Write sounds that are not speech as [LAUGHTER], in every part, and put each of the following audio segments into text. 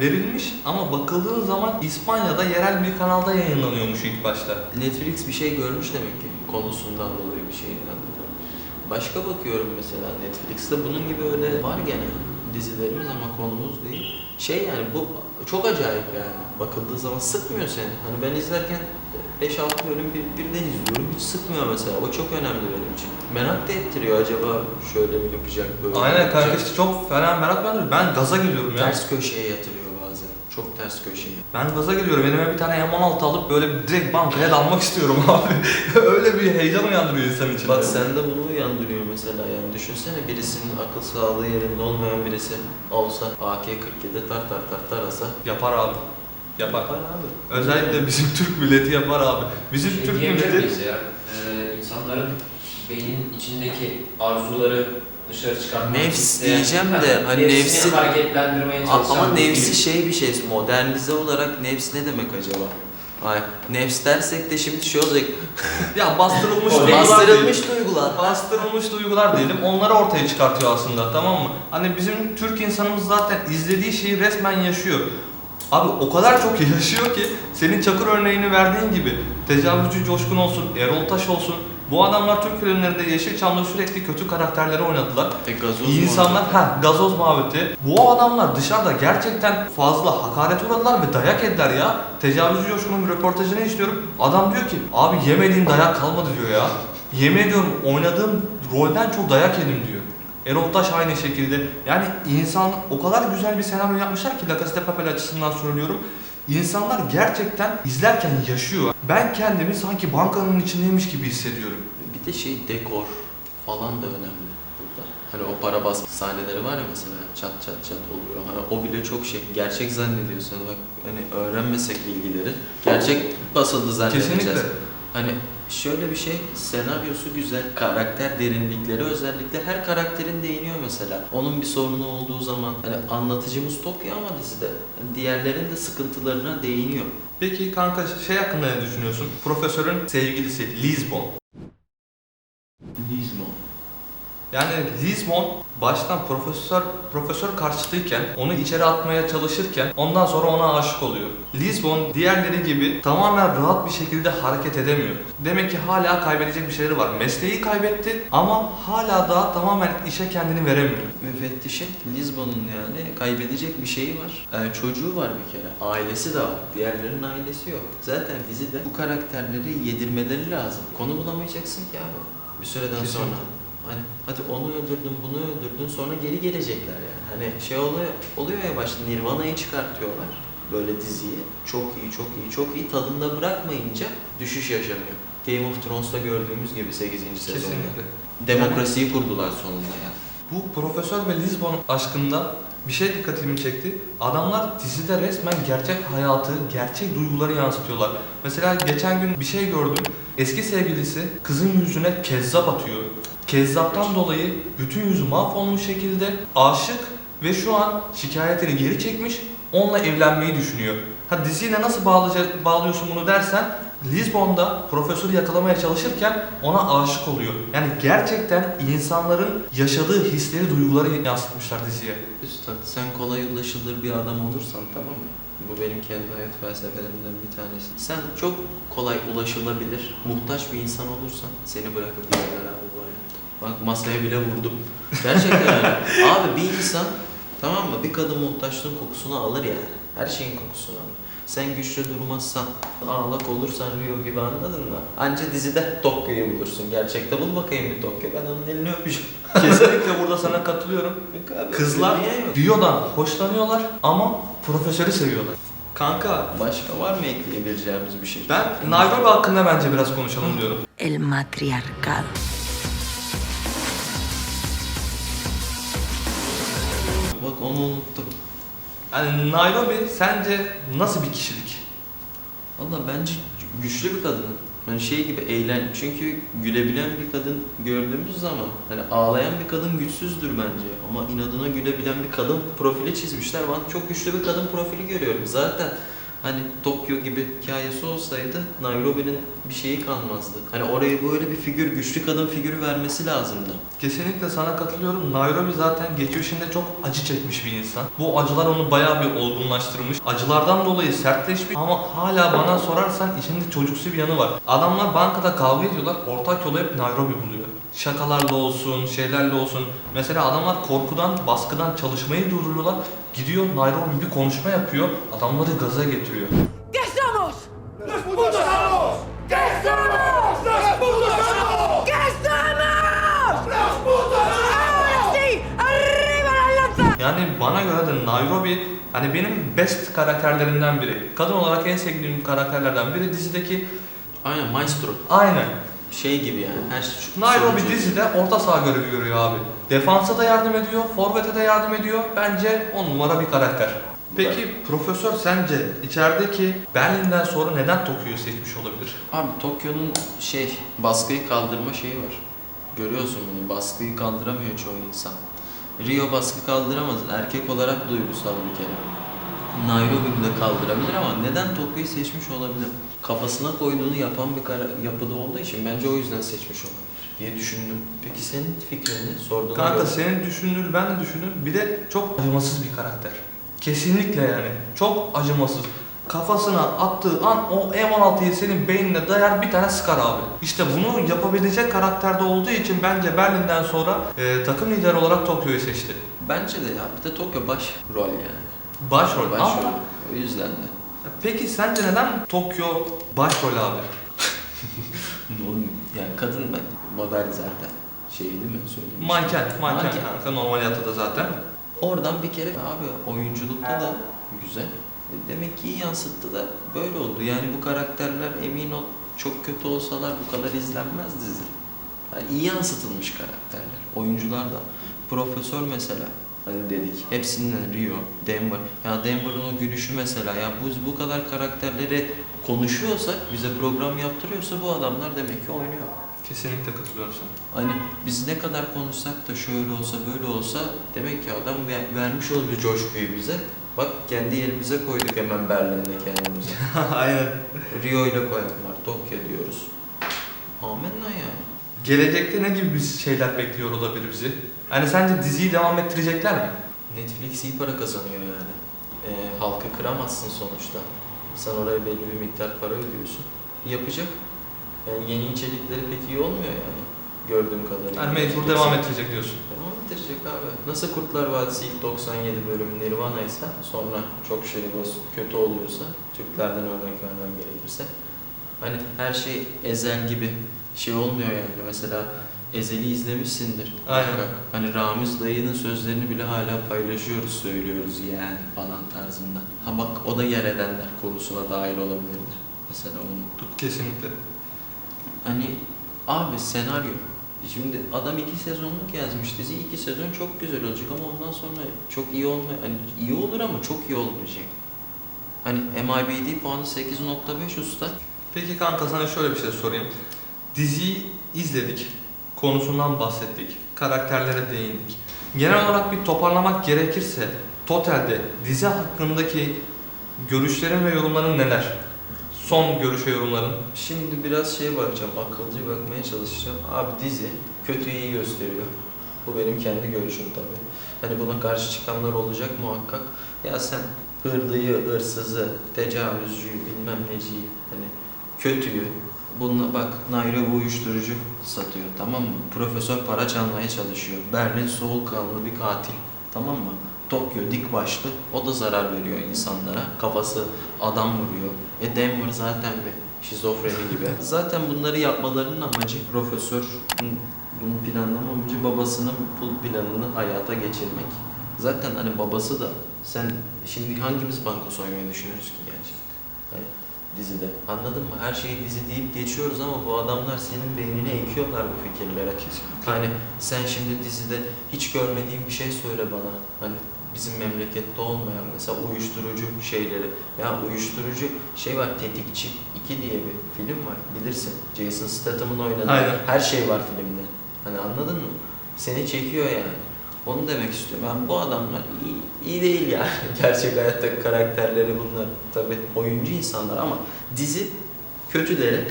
verilmiş ama bakıldığın zaman İspanya'da yerel bir kanalda yayınlanıyormuş ilk başta. Netflix bir şey görmüş demek ki konusundan dolayı bir şeyden dolayı. Başka bakıyorum mesela Netflix'te bunun gibi öyle var gene dizilerimiz ama konumuz değil. Şey yani bu çok acayip yani. Bakıldığı zaman sıkmıyor seni. Hani ben izlerken 5-6 bölüm bir, birden izliyorum. Hiç sıkmıyor mesela. O çok önemli benim için. Merak da ettiriyor acaba şöyle mi yapacak böyle mi Aynen yapacak? işte çok fena merak uyandırıyor. Ben gaza geliyorum ya. Ters köşeye yatırıyor. Çok ters köşeye. Ben gaza geliyorum. Elime bir tane M16 alıp böyle direkt bankaya dalmak istiyorum [LAUGHS] abi. Öyle bir heyecan uyandırıyor insan içinde. Bak sende bunu uyandırıyor mesela yani düşünsene birisinin akıl sağlığı yerinde olmayan birisi olsa AK-47 tar tar tar tarasa Yapar abi. Yapar. yapar abi. Özellikle bizim Türk milleti yapar abi. Bizim Şey Türk milleti ya? Ee, insanların beynin içindeki arzuları dışarı çıkartmak Nefs isteyen- diyeceğim de, hani nefsi- hareketlendirmeye çalışan Ama bir nefsi film. şey bir şey modernize olarak nefs ne demek acaba? Ay, nefs dersek de şimdi şey olacak. [LAUGHS] ya bastırılmış O duygular Bastırılmış duygular. Bastırılmış duygular diyelim. Onları ortaya çıkartıyor aslında tamam mı? Hani bizim Türk insanımız zaten izlediği şeyi resmen yaşıyor. Abi o kadar çok [LAUGHS] yaşıyor ki senin Çakır örneğini verdiğin gibi tecavüzcü Coşkun olsun, Erol Taş olsun bu adamlar Türk filmlerinde Yeşilçam'da sürekli kötü karakterleri oynadılar. E, gazoz İnsanlar ha gazoz muhabbeti. Bu adamlar dışarıda gerçekten fazla hakaret uğradılar ve dayak yediler ya. Tecavüzcü Coşkun'un bir röportajını izliyorum. Adam diyor ki abi yemediğim dayak kalmadı diyor ya. Yemin ediyorum oynadığım rolden çok dayak yedim diyor. Erol Taş aynı şekilde. Yani insan o kadar güzel bir senaryo yapmışlar ki La Casa de Papel açısından söylüyorum. İnsanlar gerçekten izlerken yaşıyor. Ben kendimi sanki bankanın içindeymiş gibi hissediyorum. Bir de şey dekor falan da önemli burada. Hani o para basma sahneleri var ya mesela çat çat çat oluyor. Hani o bile çok şey. Gerçek zannediyorsun. Bak hani öğrenmesek bilgileri gerçek basıldı zannedeceğiz. Kesinlikle. Hani şöyle bir şey, senaryosu güzel, karakter derinlikleri özellikle her karakterin değiniyor mesela. Onun bir sorunu olduğu zaman hani anlatıcımız tok ya ama dizide. Yani diğerlerin de sıkıntılarına değiniyor. Peki kanka şey hakkında ne düşünüyorsun? Profesörün sevgilisi Lisbon. Lisbon. Yani Lisbon baştan profesör profesör karşıtıyken onu içeri atmaya çalışırken ondan sonra ona aşık oluyor. Lisbon diğerleri gibi tamamen rahat bir şekilde hareket edemiyor. Demek ki hala kaybedecek bir şeyleri var. Mesleği kaybetti ama hala daha tamamen işe kendini veremiyor. Müfettişin Lisbon'un yani kaybedecek bir şeyi var. Ee, çocuğu var bir kere. Ailesi de var. Diğerlerinin ailesi yok. Zaten dizide bu karakterleri yedirmeleri lazım. Konu bulamayacaksın ki abi. Bir süreden Kesinlikle. sonra. Hani hadi onu öldürdün, bunu öldürdün sonra geri gelecekler yani. Hani şey oluyor, oluyor ya başta Nirvana'yı çıkartıyorlar böyle diziyi. Çok iyi, çok iyi, çok iyi. Tadında bırakmayınca düşüş yaşanıyor. Game of Thrones'ta gördüğümüz gibi 8. sezonda. Kesinlikle. Demokrasiyi kurdular sonunda yani. Bu Profesör ve Lisbon aşkında bir şey dikkatimi çekti. Adamlar dizide resmen gerçek hayatı, gerçek duyguları yansıtıyorlar. Mesela geçen gün bir şey gördüm. Eski sevgilisi kızın yüzüne kezzap atıyor. Kezzaptan dolayı bütün yüzü mahvolmuş şekilde aşık ve şu an şikayetini geri çekmiş, onunla evlenmeyi düşünüyor. Ha diziyle nasıl bağlıyorsun bunu dersen Lisbon'da profesörü yakalamaya çalışırken ona aşık oluyor. Yani gerçekten insanların yaşadığı hisleri, duyguları yansıtmışlar diziye. Üstad sen kolay ulaşılır bir adam olursan tamam mı? Bu benim kendi hayat felsefelerimden bir tanesi. Sen çok kolay ulaşılabilir, muhtaç bir insan olursan seni bırakıp giderler abi bu. Bak masaya bile vurdum. Gerçekten öyle. [LAUGHS] Abi bir insan tamam mı bir kadın muhtaçlığın kokusunu alır yani. Her şeyin kokusunu alır. Sen güçlü durmazsan, ağlak olursan Rio gibi anladın mı? Anca dizide Tokyo'yu bulursun. Gerçekte bul bakayım bir Tokyo. Ben onun elini öpeceğim. [LAUGHS] Kesinlikle burada sana [LAUGHS] katılıyorum. Yok abi, Kızlar niye yok? Rio'dan hoşlanıyorlar ama profesörü seviyorlar. Kanka Başka var mı ekleyebileceğimiz bir şey? ben Nairobi hakkında bence biraz konuşalım diyorum. El matriarcado. Onu unuttum. Yani Nairobi sence nasıl bir kişilik? Valla bence güçlü bir kadın. Hani şey gibi eğlen. Çünkü gülebilen bir kadın gördüğümüz zaman hani ağlayan bir kadın güçsüzdür bence. Ama inadına gülebilen bir kadın profili çizmişler. Ben çok güçlü bir kadın profili görüyorum. Zaten Hani Tokyo gibi hikayesi olsaydı Nairobi'nin bir şeyi kalmazdı. Hani oraya böyle bir figür, güçlü kadın figürü vermesi lazımdı. Kesinlikle sana katılıyorum. Nairobi zaten geçmişinde çok acı çekmiş bir insan. Bu acılar onu bayağı bir olgunlaştırmış. Acılardan dolayı sertleşmiş ama hala bana sorarsan içinde çocuksu bir yanı var. Adamlar bankada kavga ediyorlar, ortak yolu hep Nairobi buluyor. Şakalarla olsun, şeylerle olsun. Mesela adamlar korkudan, baskıdan çalışmayı durduruyorlar. Gidiyor Nairobi bir konuşma yapıyor, adamları gaza getiriyor. ¿Qué somos? ¡Los putos amos! ¿Qué somos? ¡Los putos amos! ¿Qué somos? ¡Los putos Ahora sí, arriba las lanzas. Yani bana göre de Nairobi hani benim best karakterlerimden biri. Kadın olarak en sevdiğim karakterlerden biri dizideki Aynen Maestro. aynen. Şey gibi yani. Her şey Nairobi sonucu- dizide orta saha görevi görüyor abi. Defansa da yardım ediyor, forvete de yardım ediyor. Bence on numara bir karakter. Peki profesör sence içerideki Berlin'den sonra neden Tokyo'yu seçmiş olabilir? Abi Tokyo'nun şey baskıyı kaldırma şeyi var. Görüyorsun bunu. Baskıyı kaldıramıyor çoğu insan. Rio baskı kaldıramaz. Erkek olarak duygusal bir kere. Nairobi bile kaldırabilir ama neden Tokyo'yu seçmiş olabilir? Kafasına koyduğunu yapan bir kara- yapıda olduğu için bence o yüzden seçmiş olabilir diye düşündüm. Peki senin fikrini sorduğuna Kanka göre- senin düşündüğünü ben de düşündüm. Bir de çok acımasız bir karakter. Kesinlikle yani. Çok acımasız. Kafasına attığı an o M16'yı senin beynine dayar bir tane sıkar abi. İşte bunu yapabilecek karakterde olduğu için bence Berlin'den sonra e, takım lideri olarak Tokyo'yu seçti. Bence de ya. Bir de Tokyo baş rol yani. Başrol. Baş Ama rol. O yüzden de. Peki sence neden Tokyo başrol abi? [LAUGHS] Oğlum, yani kadın ben model zaten. Şey değil mi söyleyeyim? Manken, manken Manken. kanka normal hayatta da zaten. Oradan bir kere abi oyunculukta da güzel. E, Demek ki iyi yansıttı da böyle oldu. Yani bu karakterler emin ol çok kötü olsalar bu kadar izlenmez dizi. Yani iyi yansıtılmış karakterler. Oyuncular da. Profesör mesela hani dedik. Hepsinden Rio, Denver. Ya Denver'ın o gülüşü mesela. Ya bu bu kadar karakterleri konuşuyorsak, bize program yaptırıyorsa bu adamlar demek ki oynuyor. Kesinlikle katılıyorum sana. Hani biz ne kadar konuşsak da şöyle olsa böyle olsa demek ki adam ver- vermiş olabilir coşkuyu bize. Bak kendi yerimize koyduk hemen Berlin'de kendimize. [LAUGHS] Aynen. Rio ile koyanlar, Tokyo diyoruz. Amenna yani. Gelecekte ne gibi bir şeyler bekliyor olabilir bizi? Hani sence diziyi devam ettirecekler mi? Netflix iyi para kazanıyor yani. Ee, halkı kıramazsın sonuçta. Sen oraya belli bir miktar para ödüyorsun. Yapacak. Yani yeni içerikleri pek iyi olmuyor yani. Gördüğüm kadarıyla. Yani mecbur devam ettirecek diyorsun. Devam ettirecek abi. Nasıl Kurtlar Vadisi ilk 97 bölüm Nirvana ise sonra çok şey boz- kötü oluyorsa Türklerden örnek vermem gerekirse hani her şey Ezel gibi şey olmuyor yani mesela Ezel'i izlemişsindir. Aynen. muhakkak. Hani Ramiz dayının sözlerini bile hala paylaşıyoruz, söylüyoruz yani falan tarzında. Ha bak o da yer edenler konusuna dahil olabilirdi. Mesela unuttuk. Kesinlikle. Hani abi senaryo. Şimdi adam iki sezonluk yazmış dizi. iki sezon çok güzel olacak ama ondan sonra çok iyi olma hani iyi olur ama çok iyi olmayacak. Hani MIBD puanı 8.5 usta. Peki kanka sana şöyle bir şey sorayım. Diziyi izledik. Konusundan bahsettik. Karakterlere değindik. Genel olarak bir toparlamak gerekirse totalde dizi hakkındaki görüşlerin ve yorumların neler? Son görüş ve yorumların. Şimdi biraz şeye bakacağım, akılcı bakmaya çalışacağım. Abi dizi kötüyü iyi gösteriyor. Bu benim kendi görüşüm tabii. Hani buna karşı çıkanlar olacak muhakkak. Ya sen hırdıyı, hırsızı, tecavüzcüyü, bilmem neciyi, hani kötüyü, Bununla bak Nairobi uyuşturucu satıyor tamam mı? Profesör para çalmaya çalışıyor. Berlin soğukkanlı bir katil tamam mı? Tokyo dik başlı o da zarar veriyor insanlara. Kafası adam vuruyor. E Denver zaten bir şizofreni gibi. [LAUGHS] Zaten bunları yapmalarının amacı profesör bunu planlama amacı babasının bu planını hayata geçirmek. Zaten hani babası da sen şimdi hangimiz banka soymayı düşünüyoruz ki gerçekten? Hani dizide. Anladın mı? Her şeyi dizi deyip geçiyoruz ama bu adamlar senin beynine ekiyorlar bu fikirlere. Hani sen şimdi dizide hiç görmediğin bir şey söyle bana. Hani bizim memlekette olmayan mesela uyuşturucu şeyleri. Ya uyuşturucu şey var Tetikçi 2 diye bir film var bilirsin. Jason Statham'ın oynadığı Aynen. her şey var filmde. Hani anladın mı? Seni çekiyor yani. Onu demek istiyorum. Yani bu adamlar iyi, iyi değil yani. [LAUGHS] Gerçek hayattaki karakterleri bunlar. Tabi oyuncu insanlar ama dizi kötüleri.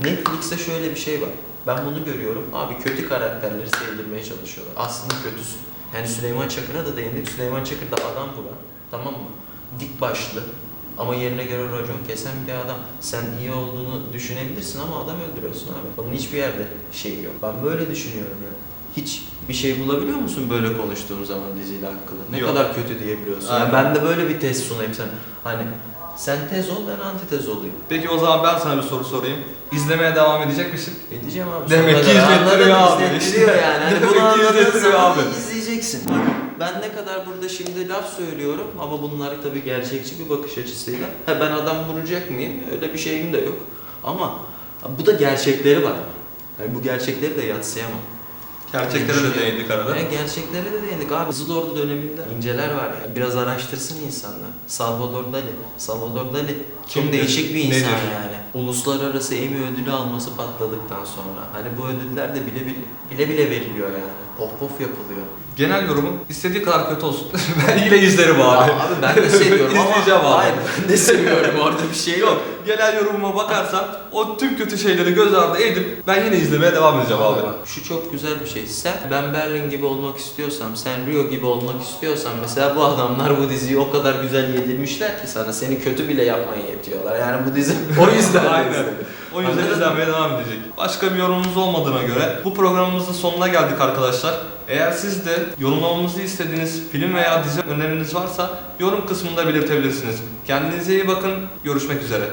Netflix'te şöyle bir şey var. Ben bunu görüyorum. Abi kötü karakterleri sevdirmeye çalışıyorlar. Aslında kötüsün. Yani Süleyman Çakır'a da değindik. Süleyman Çakır da adam vuran. Tamam mı? Dik başlı. Ama yerine göre racon kesen bir adam. Sen iyi olduğunu düşünebilirsin ama adam öldürüyorsun abi. Bunun hiçbir yerde şeyi yok. Ben böyle düşünüyorum ya. Hiç bir şey bulabiliyor musun böyle konuştuğum zaman diziyle hakkında? Ne Yok. kadar kötü diyebiliyorsun? Aynen. Yani ben de böyle bir test sunayım sen. Hani sen tez ol ben antitez olayım. Peki o zaman ben sana bir soru sorayım. İzlemeye devam edecek misin? Edeceğim abi. Demek sonuna ki kadar. izlettiriyor Anladın, abi. izlettiriyor İşte. yani. Hani [LAUGHS] Demek bunu ki anladığın izlettiriyor zaman abi. izleyeceksin. Ben ne kadar burada şimdi laf söylüyorum ama bunlar tabii gerçekçi bir bakış açısıyla. Ha ben adam vuracak mıyım? Öyle bir şeyim de yok. Ama bu da gerçekleri var. Yani bu gerçekleri de yatsıyamam. Gerçeklere de değindik arada. E, gerçeklere de değindik abi. Kızıl Ordu döneminde inceler var ya. Biraz araştırsın insanlar. Salvador Dali. Salvador Dali Kim çok değişik bir insan nedir? yani. Uluslararası Emmy ödülü alması patladıktan sonra. Hani bu ödüller de bile bile, bile, bile veriliyor yani. Pof pof yapılıyor. Genel yorumum istediği kadar kötü olsun. [LAUGHS] ben yine izlerim abi. Ya abi ben de seviyorum ama İzleyeceğim abi. hayır ben de seviyorum orada bir şey yok. [LAUGHS] Genel yorumuma bakarsan o tüm kötü şeyleri göz ardı edip ben yine izlemeye devam edeceğim abi. Bak, Şu çok güzel bir şey. Sen ben Berlin gibi olmak istiyorsam, sen Rio gibi olmak istiyorsan mesela bu adamlar bu diziyi o kadar güzel yedirmişler ki sana seni kötü bile yapmaya yetiyorlar. Yani bu dizi [LAUGHS] o yüzden [LAUGHS] Aynen. O yüzden izlenmeye devam edecek. Başka bir yorumunuz olmadığına göre bu programımızın sonuna geldik arkadaşlar. Eğer siz de yorumlamamızı istediğiniz film veya dizi öneriniz varsa yorum kısmında belirtebilirsiniz. Kendinize iyi bakın. Görüşmek üzere.